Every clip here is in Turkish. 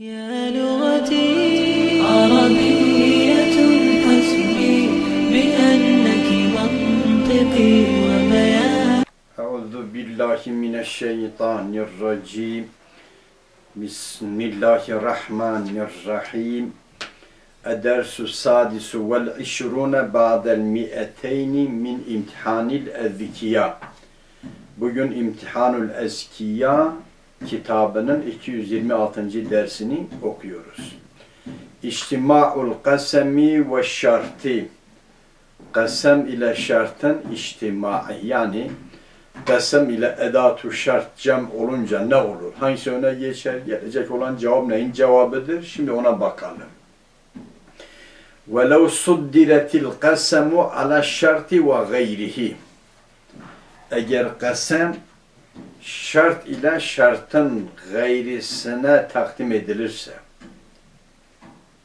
يا لغتي عربية حسبي بأنك منطقي وبياني أعوذ بالله من الشيطان الرجيم. بسم الله الرحمن الرحيم. الدرس السادس والعشرون بعد المئتين من امتحان الأذكياء. Bugün İmtihanül Eskiya kitabının 226. dersini okuyoruz. İçtima'ul kasemi ve şartı Kasem ile şartın içtimai yani kasem ile edatu şart cem olunca ne olur? Hangisi öne geçer? Gelecek olan cevap neyin cevabıdır? Şimdi ona bakalım. وَلَوْ صُدِّرَتِ الْقَسَمُ عَلَى الشَّرْطِ وَغَيْرِهِ Eğer kasem şart ile şartın gayrisine takdim edilirse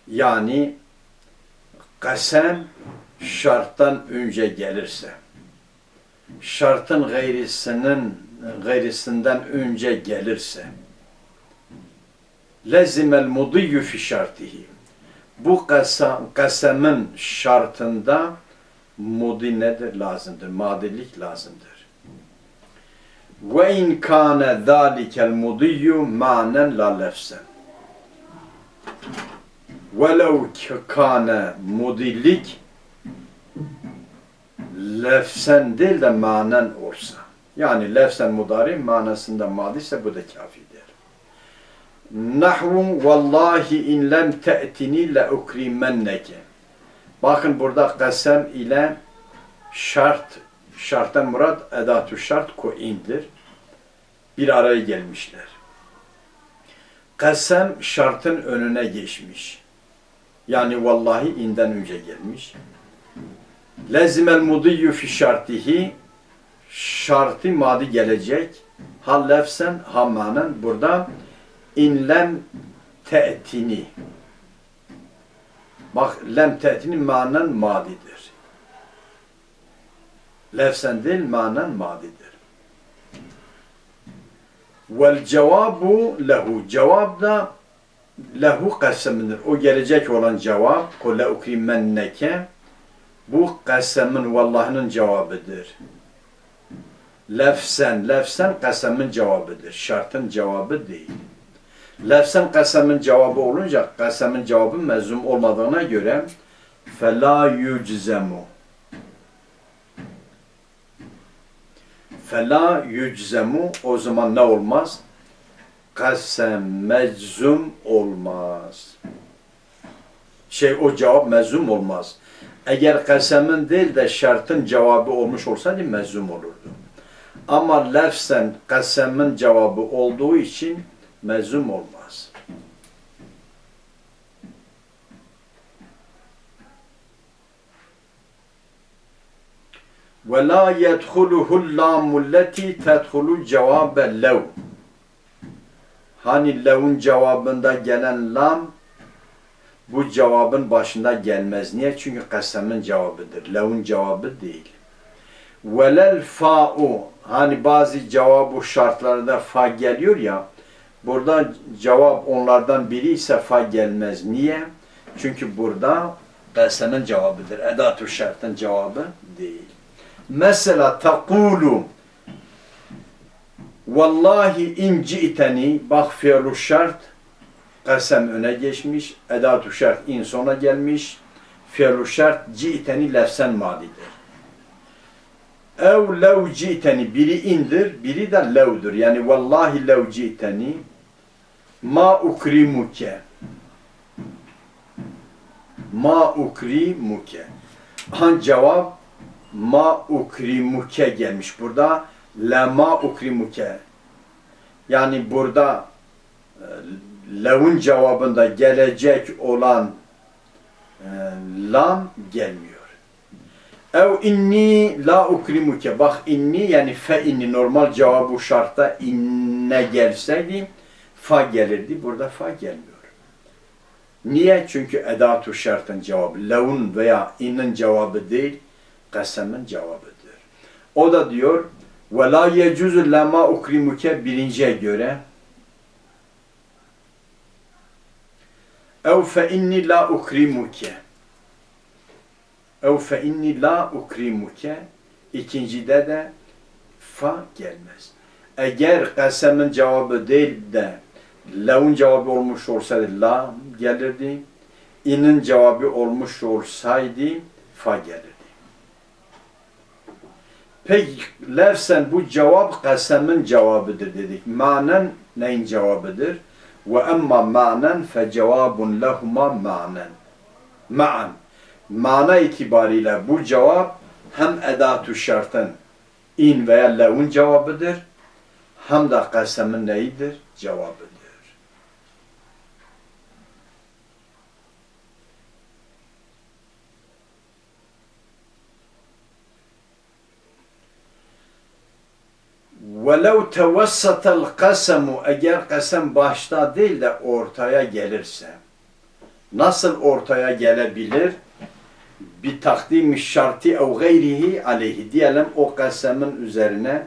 yani kasem şarttan önce gelirse şartın gayrisinin gayrisinden önce gelirse lezimel mudiyyü fi şartihi bu kasam, kasemin şartında mudi nedir? Lazımdır. Madilik lazımdır. Ve in kâne zâlikel mudiyyu ma'nen la lefsen. Velev kâne mudilik lefsen değil de manen olsa. Yani lefsen mudari manasında madi ise bu da kafidir. Nahvun vallahi in lem te'tini le ukrimenneke. Bakın burada kasem ile şart, şarttan murat edatu şart koindir. Bir araya gelmişler. Kasem şartın önüne geçmiş. Yani vallahi inden önce gelmiş. Lezimel mudiyyü fi şartihi şartı madi gelecek. Ha lefsen ha manen burada inlem te'tini Bak lem te'tini manen madidir. Lefsen değil manen madidir. Vel cevabu lehu. Cevap da lehu kasemindir. O gelecek olan cevap. Kule ukrimenneke. Bu kasemin vallahının cevabıdır. Lefsen, lefsen kasemin cevabıdır. Şartın cevabı değil. Lefsen kasemin cevabı olunca kasemin cevabı mezum olmadığına göre fela yüczemu fela yüczemu o zaman ne olmaz? Kasem meczum olmaz. Şey o cevap mezum olmaz. Eğer kasemin değil de şartın cevabı olmuş olsaydı mezum olurdu. Ama lefsen kasemin cevabı olduğu için mezum olmaz. Ve la yedhuluhu lamu leti tedhulu cevabe lev. Hani lev'un cevabında gelen lam bu cevabın başında gelmez. Niye? Çünkü kasemin cevabıdır. Lev'un cevabı değil. Velel fa'u hani bazı cevabı şartlarda fa geliyor ya burada cevap onlardan biri ise fa gelmez. Niye? Çünkü burada kasemin cevabıdır. Edatü şartın cevabı değil. Mesela takulu Vallahi in ci'teni bak fiilu şart kasem öne geçmiş. Edatü şart in sona gelmiş. Fiilu şart ci'teni lefsen madidir. Ev lev ci'teni biri indir, biri de lev'dur. Yani vallahi lev ci'teni ma ukrimuke ma ukrimuke han cevap ma ukrimuke gelmiş burada la ma ukrimuke yani burada e, lev'un cevabında gelecek olan e, lam gelmiyor. Ev inni la ukrimuke. Bak inni yani fe inni normal cevabı şartta inne gelseydi fa gelirdi. Burada fa gelmiyor. Niye? Çünkü edatu şartın cevabı. Levun veya inin cevabı değil, kasemin cevabıdır. O da diyor ve la yecuzu lama ukrimuke birinciye göre Ev fe inni la ukrimuke. Ev fe inni la ukrimuke. İkincide de fa gelmez. Eğer kasemin cevabı değil de la'nın cevabı olmuş olsaydı la gelirdi. İnin cevabı olmuş olsaydı fa gelirdi. Peki lefsen bu cevap kasemin cevabıdır dedik. Manen neyin cevabıdır? Ve emma manen fe cevabun lehuma manen. Ma'an. Mana itibariyle bu cevap hem edatu şartın in veya levun cevabıdır hem de kasemin neyidir? Cevabıdır. وَلَوْ تَوَسَّتَ الْقَسَمُ Eğer kasem başta değil de ortaya gelirse, nasıl ortaya gelebilir? Bir takdim şartı ev gayrihi aleyhi. Diyelim o kasemin üzerine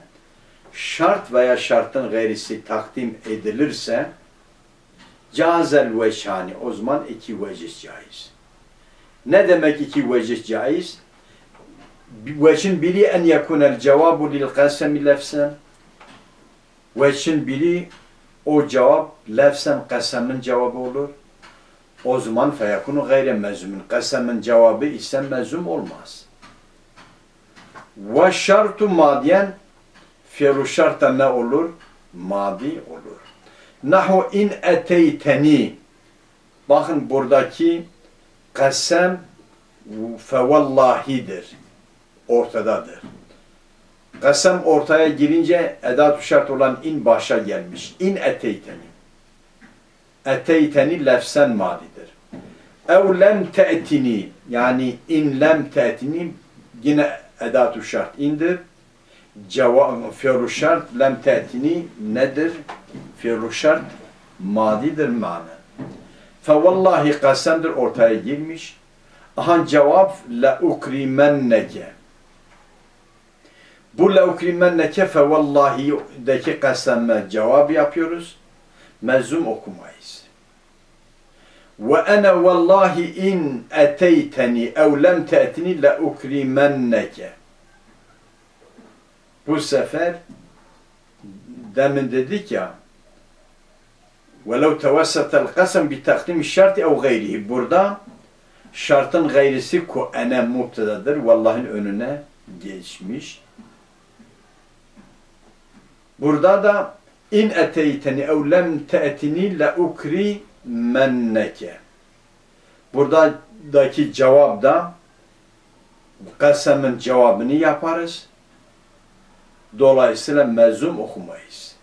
şart veya şartın gayrisi takdim edilirse, cazel veçhani. O zaman iki veciz caiz. Ne demek iki veciz caiz? Veçin biri en yekunel cevabu lil kasemi lefsen. Veçin biri o cevap lefsen kasemin cevabı olur. O zaman feyekunu gayre mezmun. Kasemin cevabı ise mezum olmaz. Ve şartu madiyen fiilu şarta ne olur? Madi olur. Nahu in eteyteni Bakın buradaki kasem fevallahidir. Ortadadır. Kasem ortaya girince edat şart olan in başa gelmiş. İn eteyteni. Eteyteni lefsen madidir. Ev lem te'tini yani in lem te'tini yine edat şart indir. Cevap fi'lu şart lem te'tini nedir? Fi'lu şart madidir mana. Fe vallahi kasemdir ortaya girmiş. Aha cevap la ukrimenneke. Bu la ukrimenneke fe vallahi'deki kasemme cevap yapıyoruz. Mezum okumayız. Ve ene vallahi in eteyteni ev lem te'tini la ukrimenneke. Bu sefer demin dedik ya وَلَوْ تَوَسَّتَ الْقَسَمْ بِتَقْدِمِ الشَّرْطِ اَوْ غَيْرِهِ Burada şartın gayrisi ku ene mubtedadır. Vallah'ın önüne geçmiş. Burada da in eteyteni ev lem te'tini la ukri menneke. Buradaki cevap da kasemin cevabını yaparız. Dolayısıyla mezum okumayız.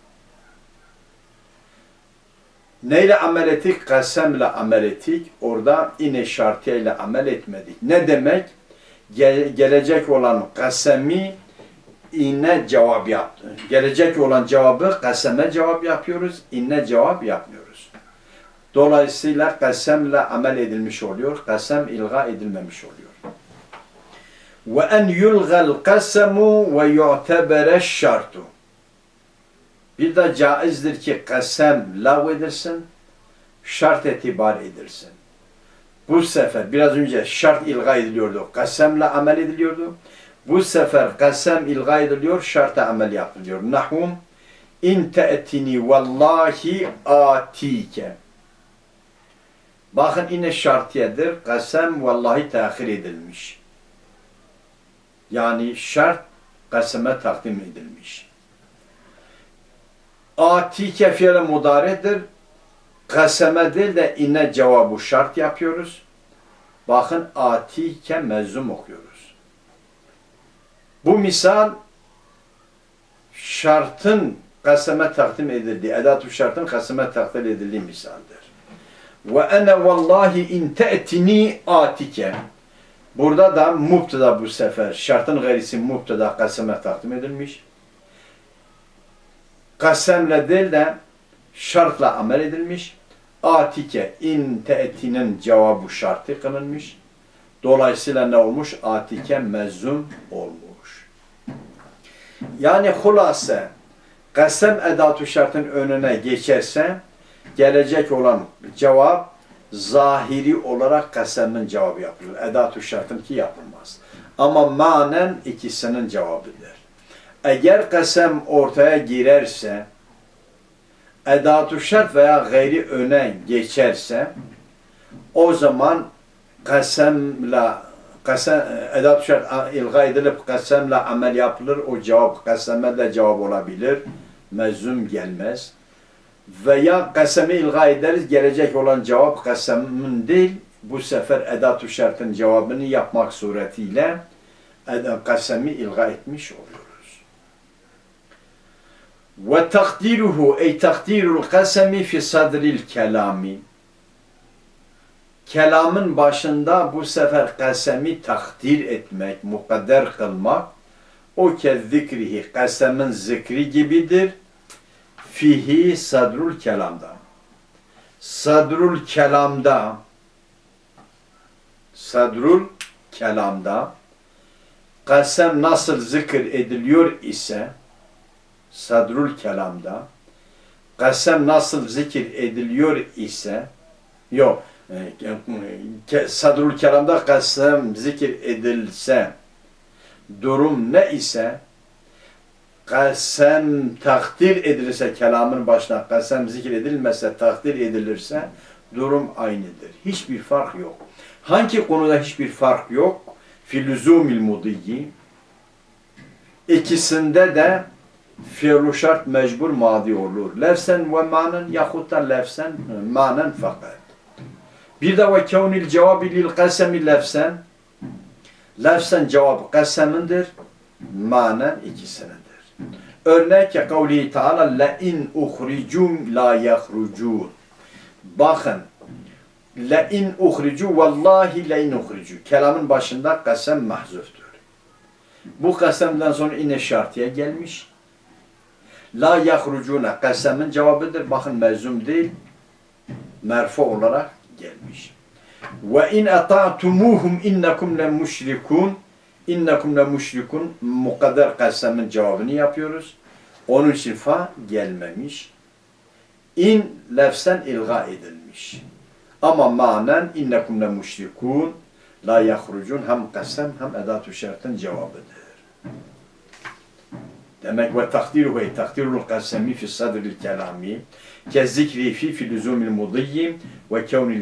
Neyle amel ettik? Kasemle amel ettik. Orada ine şartıyla amel etmedik. Ne demek? Gel- gelecek olan kasemi inne cevap yaptı. Gelecek olan cevabı kaseme cevap yapıyoruz. inne cevap yapmıyoruz. Dolayısıyla kasemle amel edilmiş oluyor. Kasem ilga edilmemiş oluyor. Ve en yulgal kasemu ve yu'tebere şartu. Bir de caizdir ki kasem lav edilsin, şart itibar edilsin. Bu sefer biraz önce şart ilga ediliyordu, kasemle amel ediliyordu. Bu sefer kasem ilga ediliyor, şarta amel yapılıyor. Nahum in te'tini vallahi atike. Bakın yine şartiyedir. Kasem vallahi tahir edilmiş. Yani şart kaseme takdim edilmiş. Atike fiile mudaredir. Kaseme değil de inne cevabı şart yapıyoruz. Bakın atike mezum okuyoruz. Bu misal şartın kaseme takdim edildiği, edat-ı şartın kaseme takdim edildiği misaldir. Ve ene vallahi in te'tini atike. Burada da mubtada bu sefer. Şartın gayrisi mubtada kaseme takdim edilmiş. Kasemle değil de şartla amel edilmiş. Atike in te'tinin cevabı şartı kılınmış. Dolayısıyla ne olmuş? Atike mezum olmuş. Yani hulase kasem edatü şartın önüne geçerse gelecek olan cevap zahiri olarak kasemin cevabı yapılır. Edat-ı şartın ki yapılmaz. Ama manen ikisinin cevabıdır. Eğer kasem ortaya girerse, edat-ı şart veya gayri öne geçerse, o zaman kasemle kasem, edat-ı şart ilga edilip kasemle amel yapılır. O cevap kaseme de cevap olabilir. Mezum gelmez. Veya kasemi ilga ederiz. Gelecek olan cevap kasemin değil. Bu sefer edat-ı şartın cevabını yapmak suretiyle kasemi ilga etmiş oluyoruz. Ve takdiruhu ey takdirul kasemi fi sadril kelami kelamın başında bu sefer kasemi takdir etmek, mukadder kılmak o kez zikrihi, kasemin zikri gibidir. Fihi sadrul kelamda. Sadrul kelamda sadrul kelamda kasem nasıl zikir ediliyor ise sadrul kelamda kasem nasıl zikir ediliyor ise yok ke- sadrul kelamda kasem zikir edilse durum ne ise kasem takdir edilirse kelamın başına kasem zikir edilmezse takdir edilirse durum aynıdır. Hiçbir fark yok. Hangi konuda hiçbir fark yok? Filuzumil mudiyyi İkisinde de fiilu şart mecbur madi olur. Lefsen ve manen yahut da lefsen manen fakat. Bir de ve kevnil cevabı lil kasemi lefsen lefsen cevabı kasemindir. Manen ikisinindir. Örnek ya kavli taala la in uhricum la yahrucun. Bakın la in uhricu vallahi la in uhricu. Kelamın başında kasem mahzuftur. Bu kasemden sonra yine şartiye gelmiş. La yahrucuna kasemin cevabıdır. Bakın mezum değil. Merfu olarak gelmiş. Ve in ata'tumuhum innekum le müşrikun. İnnekum le müşrikun. Mukadder kasemin cevabını yapıyoruz. Onun için fa gelmemiş. İn lefsen ilga edilmiş. Ama manen innekum le müşrikun la yahrucun hem kasem hem edat-ı şartın cevabıdır. Demek ve takdiru ve takdirul kasemi fi sadril kelami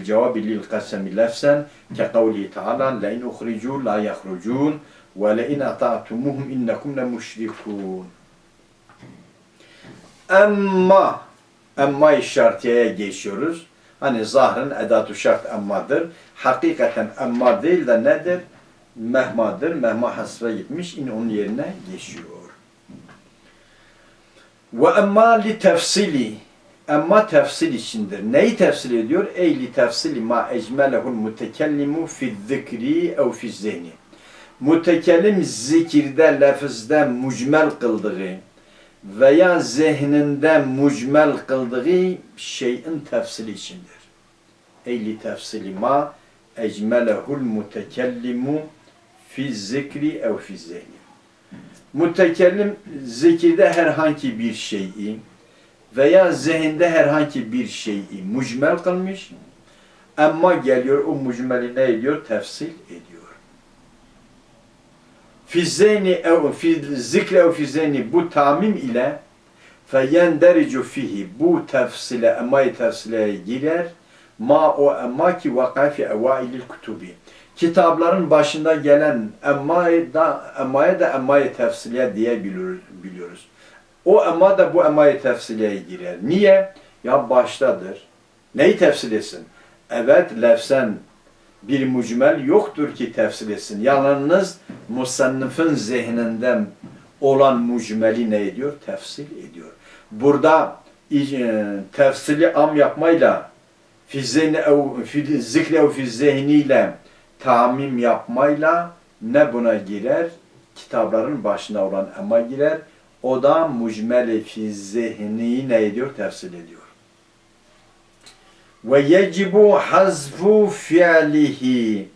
cevabi lil kasemi lefsen ke kavli taala la in uhricu la yahrucun ve la in ata'tumuhum innekum le müşrikun. Emma emma şartiyeye geçiyoruz. Hani zahrın edatü şart emmadır. Hakikaten emma değil de nedir? Mehmadır. Mehma hasra gitmiş. Yine onun yerine geçiyor. Ve emma li tefsili. Emma tefsil içindir. Neyi tefsil ediyor? Ey li tefsili ma ecmelehul mutekellimu fi zikri ev fi zihni. Mutekellim zikirde, lafızda mucmel kıldığı veya zihninde mucmel kıldığı şeyin tefsili içindir. Ey li tefsili ma ecmelehul mutekellimu fi zikri ev fi zihni. Mutekellim zikirde herhangi bir şeyi veya zihinde herhangi bir şeyi mucmel kılmış ama geliyor o mucmeli ne ediyor? Tefsil ediyor. Fizzeyni ev fi zikre ev bu tamim ile feyendericu fihi bu tefsile emay tefsile girer ma o emma ki vaka fi evailil kutubi kitapların başında gelen emma'yı da emma'ya da emma'yı tefsiliye diye biliyoruz. O emma da bu emma'yı tefsiliyeye girer. Niye? Ya baştadır. Neyi tefsil etsin? Evet lefsen bir mucmel yoktur ki tefsil etsin. Yalnız musannifin zihninden olan mucmeli ne ediyor? Tefsil ediyor. Burada e, tefsili am yapmayla fi zihni ev fi zikri ev fi zihniyle tamim yapmayla ne buna girer? Kitapların başına olan ama girer. O da mucmel fi zihni ne ediyor? Tefsil ediyor. Ve yecibu hazfu fi'lihi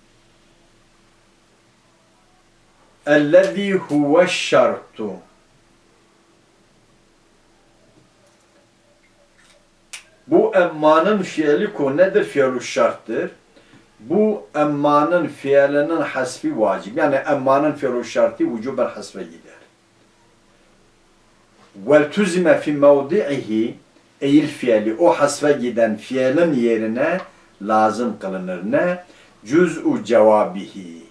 ellezî huve şartu Bu emmanın fiili ko nedir? Fiilü şarttır. Bu emmanın fiilinin hasfi vacip. Yani emmanın fiilü şartı vücuben hasfe gider. Tuzime fi mevdi'ihi eğil fiili o hasfe giden fiilin yerine lazım kılınır. Ne? Cüz'u cevabihi.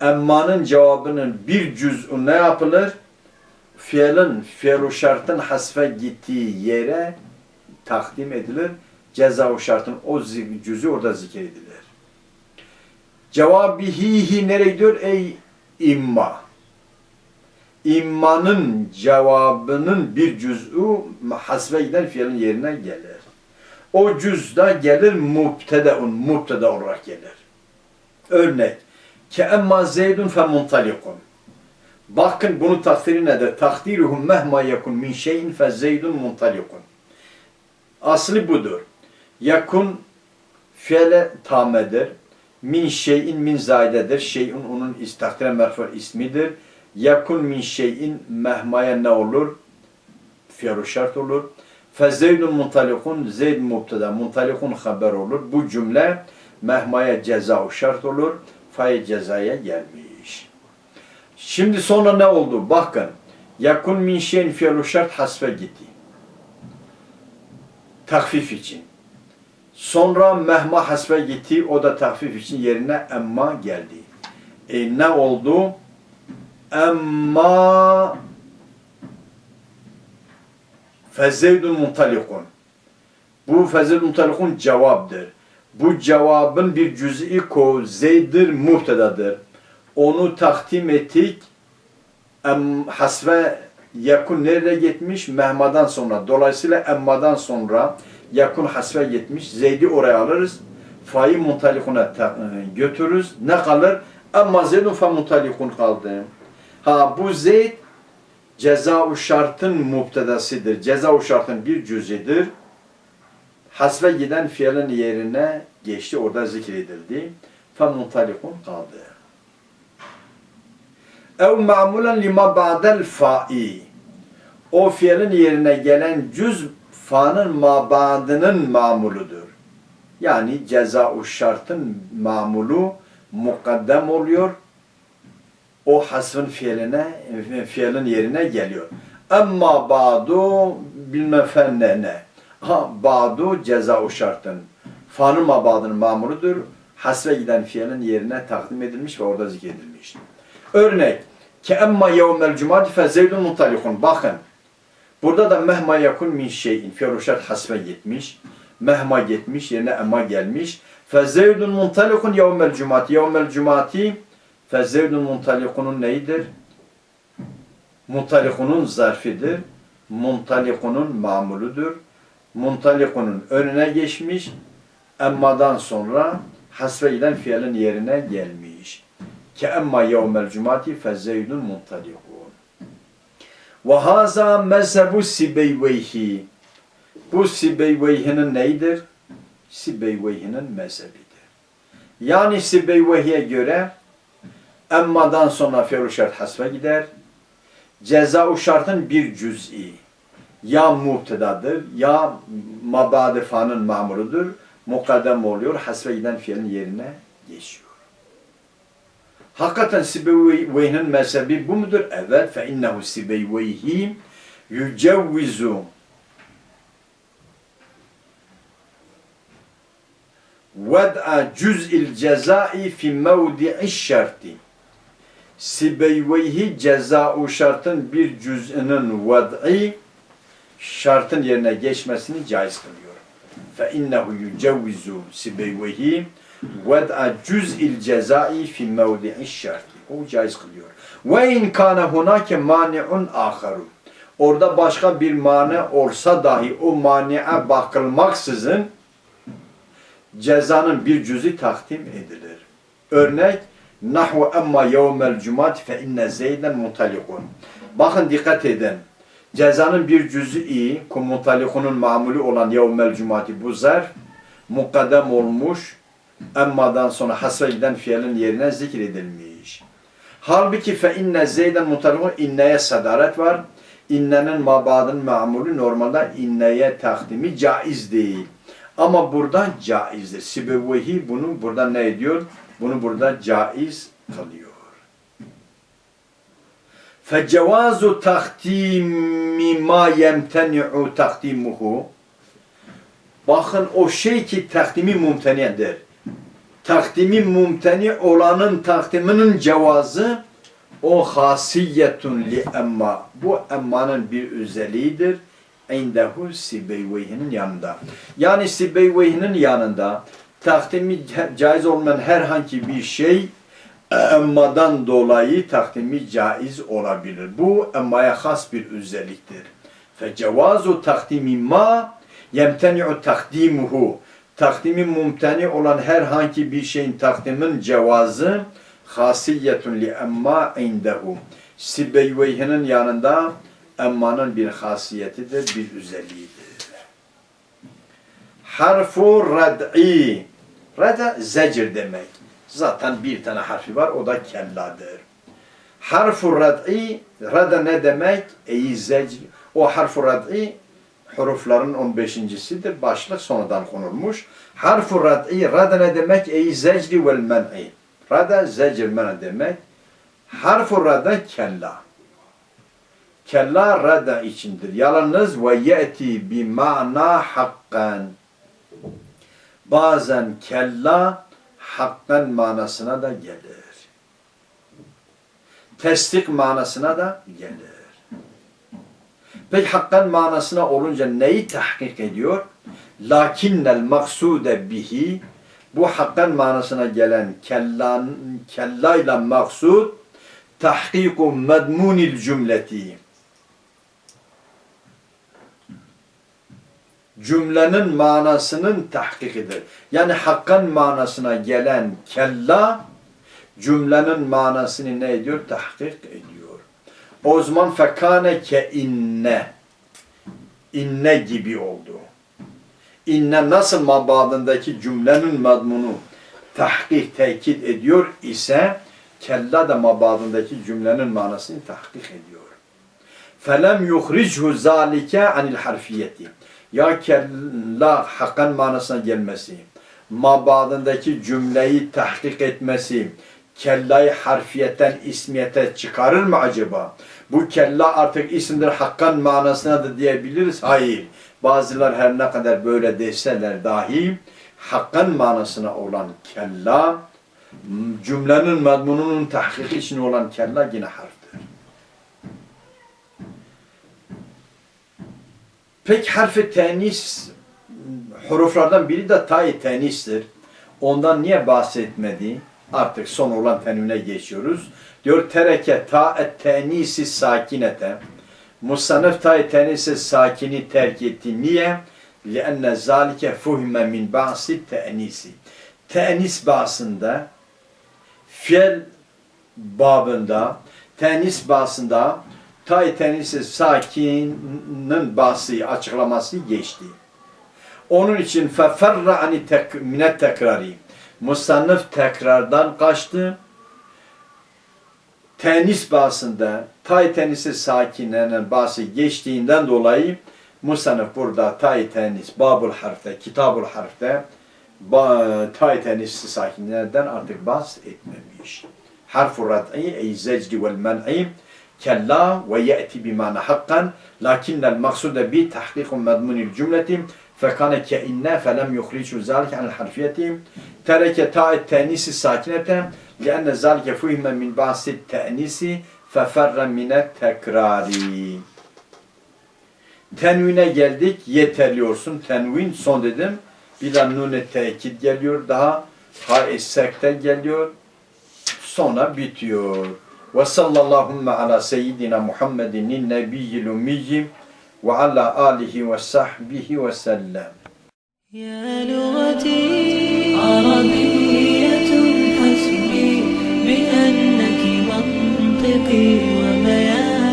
Emmanın cevabının bir cüz'ü ne yapılır? Fiilin, fiilü şartın hasfe gittiği yere takdim edilir. Ceza şartın o cüzü orada zikredilir. Cevabihihi nereye gidiyor? Ey imma. İmmanın cevabının bir cüz'ü hasbe giden fiilin yerine gelir. O cüzda gelir mubtedeun, mubteda olarak gelir. Örnek. Ke emma zeydun fe muntalikun. Bakın bunun takdiri nedir? Takdiruhum mehma yekun min şeyin fe zeydun muntalikun. Aslı budur. Yakun fiile tamedir. Min şeyin min zaidedir. Şeyin onun istakdire merfu ismidir. Yakun min şeyin mehmaya ne olur? Fiil şart olur. Fe zeydun muntalikun zeyd mubtada muntalikun haber olur. Bu cümle mehmaya ceza şart olur. Fay cezaya gelmiş. Şimdi sonra ne oldu? Bakın. Yakun min şeyin fiil şart hasfe gitti. Takfif için. Sonra mehma hasfe gitti. O da takfif için yerine emma geldi. E ne oldu? Emma fezeydun muntalikun. Bu fezeydun muntalikun cevaptır. Bu cevabın bir cüz'i ko zeydir muhtedadır. Onu takdim ettik. Em, hasve yakun nereye gitmiş? Mehmadan sonra. Dolayısıyla emmadan sonra yakun hasve gitmiş. Zeydi oraya alırız. Fa'yı muntalikuna ta- e, götürürüz. Ne kalır? Amma zeydun fa muntalikun kaldı. Ha bu zeyd ceza şartın mubtedasıdır. Ceza şartın bir cüzidir. Hasve giden fiilin yerine geçti. Orada zikredildi. Muntalikun kaldı. Ev ma'mulen lima ba'del fa'i. O fiilin yerine gelen cüz fa'nın mabadının mamuludur. Yani ceza şartın mamulu mukaddem oluyor. O hasfın fiiline, fiilin yerine geliyor. Amma ba'du bilmem fenne ne. Ha ba'du ceza şartın. Fa'nın mabadının mamuludur. Hasve giden fiilin yerine takdim edilmiş ve orada zikredilmiş. Örnek. Ke emma yevmel cumati fe zeydun mutalikun. Bakın. Burada da mehma yakun min şeyin. Fiiluşat hasbe gitmiş. Mehma gitmiş. Yerine emma gelmiş. Fe zeydun muntalikun yevmel cumati. Yevmel cumati fe zeydun muntalikunun neyidir? Muntalikunun zarfidir. Muntalikunun mamuludur. Muntalikunun önüne geçmiş. Emmadan sonra hasbe giden fiilin yerine gelmiş. Ke emma yevmel cumati fe zeydun muntalikun. Ve haza mezhebu Sibeyveyhi. Bu Sibeyveyhi'nin neydir? Sibeyveyhi'nin mezhebidir. Yani Sibeyveyhi'ye göre emmadan sonra fiil şart hasfe gider. Ceza şartın bir cüz'i ya muhtedadır ya mabadi fanın mamuludur. Mukaddem oluyor. Hasfe giden fiilin yerine geçiyor. Hakikaten Sibeyveyhi'nin mezhebi bu mudur? Evet. Fe innehu Sibeyveyhi yücevvizu ved'a cüz'il cezai fi mevdi'i şerti. Sibeyveyhi ceza şartın bir cüz'ünün ved'i şartın yerine geçmesini caiz kılıyor. Fe innehu yücevvizu Sibeyveyhi ved'a cüz'il cezai fi mevdi'i şerti. O caiz kılıyor. Ve in kana hunake mani'un aharu. Orada başka bir mani olsa dahi o mani'e bakılmaksızın cezanın bir cüzü takdim edilir. Örnek Nahvu emma yevmel cumat fe inne zeyden mutalikun. Bakın dikkat edin. Cezanın bir cüzü iyi, mutalikunun mamulü olan yevmel cumati bu zarf mukaddem olmuş, emmadan sonra hasre giden fiilin yerine zikredilmiş. Halbuki fe inne zeyden mutalikun inneye sadaret var. innenin mabadın mamulü normalde inneye takdimi caiz değil. Ama burada caizdir. Sibevehi bunu burada ne ediyor? Bunu burada caiz kalıyor. Fecevazu tahtimi ma yemteni'u tahtimuhu Bakın o şey ki takdimi mumteniyedir. Takdimi mumteni olanın takdiminin cevazı o hasiyetun li emma. Bu emmanın bir özelliğidir İndehu Sibeyveyhi'nin yanında. Yani Sibeyveyhi'nin yanında takdimi caiz olmayan herhangi bir şey emmadan dolayı takdimi caiz olabilir. Bu emmaya has bir özelliktir. Fecevazu takdimi ma yemteni'u takdimuhu. Takdimi mumteni olan herhangi bir şeyin takdimin cevazı hasiyetun li emma indehu. Sibeyveyhi'nin yanında emmanın bir hasiyetidir, bir özelliğidir. Harfu rad'i. Rada zecir demek. Zaten bir tane harfi var, o da kelladır. Harfu rad'i, rada ne demek? Ey zecir. O harfu rad'i hurufların 15.sidir. Başlık sonradan konulmuş. Harfu rad'i, rada ne demek? Ey zecri vel men'i. Rada zecir men demek. Harfu rada kella. Kella rada içindir. Yalnız ve ye'ti bi ma'na hakkan. Bazen kella hakkan manasına da gelir. Tesdik manasına da gelir. Peki hakkan manasına olunca neyi tahkik ediyor? Lakinnel maksude bihi bu hakkan manasına gelen kellan, kellayla maksud tahkiku medmunil cümleti. Cümlenin manasının tahkikidir. Yani hakkan manasına gelen kella cümlenin manasını ne ediyor? Tahkik ediyor. O zaman fekane ke inne inne gibi oldu. İnne nasıl mabadındaki cümlenin madmunu tahkik, tekit ediyor ise kella da mabadındaki cümlenin manasını tahkik ediyor. Felem yuhrichu zalike anil harfiyeti. Ya kella hakkan manasına gelmesi, mabadındaki cümleyi tahkik etmesi, kellayı harfiyetten ismiyete çıkarır mı acaba? Bu kella artık isimdir hakkan manasına da diyebiliriz. Hayır. Bazılar her ne kadar böyle deseler dahi hakkan manasına olan kella cümlenin madmununun tahkiki için olan kella yine harftir. Peki harfi tenis huruflardan biri de ta-i tenistir. Ondan niye bahsetmedi? Artık son olan tenvine geçiyoruz. Diyor tereke ta-et tenisi sakinete. Musannif ta-i tenisi sakini terk etti. Niye? لِأَنَّ ذَٰلِكَ فُهِمَ مِنْ بَعْسِ التَّأْنِيسِ Tenis bahsında, fiil babında, tenis bahsında tay tenisi sakinin bahsi, açıklaması geçti. Onun için feferra ani tek, minet tekrari. Musannif tekrardan kaçtı. Tenis bahsında tay tenisi sakinlerinin bahsi geçtiğinden dolayı Musannif burada tay tenis, babul harfte, kitabul harfte ba, tay tenisi sakinlerden artık bahs etmemiş. Harfu rad'i ey zecri vel men'i Kella ve ye'ti bimâne hakkan. Lakinnel maksude bi tahkikun medmunil cümleti. Fekane ke inne felem yuhricu zâlike anil harfiyeti. Tereke ta'et tenisi sakinete. Lianne zâlike fuhime min bahsit tenisi. Feferre mine tekrari. Tenvine geldik. Yeterliyorsun. Tenvin son dedim. Bir de nune tekit geliyor. Daha ha essekten geliyor. Sonra bitiyor. وصلى اللهم على سيدنا محمد النبي الأمي وعلى آله وصحبه وسلم. يا لغتي عربية حسبي بأنك منطقي.